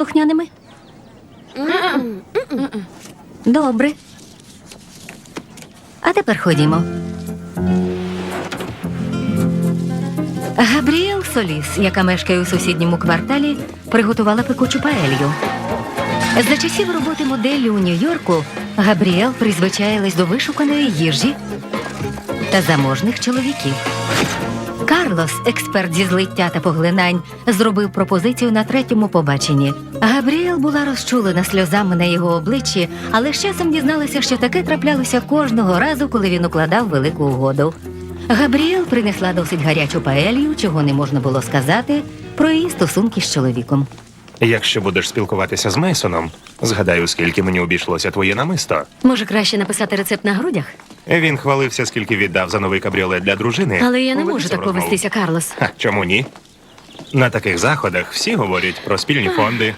слухняними? Добре. А тепер ходімо. Габріел Соліс, яка мешкає у сусідньому кварталі, приготувала пекучу паелью. За часів роботи моделлю у Нью-Йорку Габріел призвичаїлась до вишуканої їжі та заможних чоловіків. Карлос, експерт зі злиття та поглинань, зробив пропозицію на третьому побаченні. Габріел була розчулена сльозами на його обличчі, але з часом дізналася, що таке траплялося кожного разу, коли він укладав велику угоду. Габріел принесла досить гарячу паелью, чого не можна було сказати, про її стосунки з чоловіком. Якщо будеш спілкуватися з Мейсоном, згадаю, скільки мені обійшлося твоє намисто. Може, краще написати рецепт на грудях? Він хвалився, скільки віддав за новий кабріолет для дружини. Але я не можу так розмову. повестися, Карлос. Ха, чому ні? На таких заходах всі говорять про спільні фонди,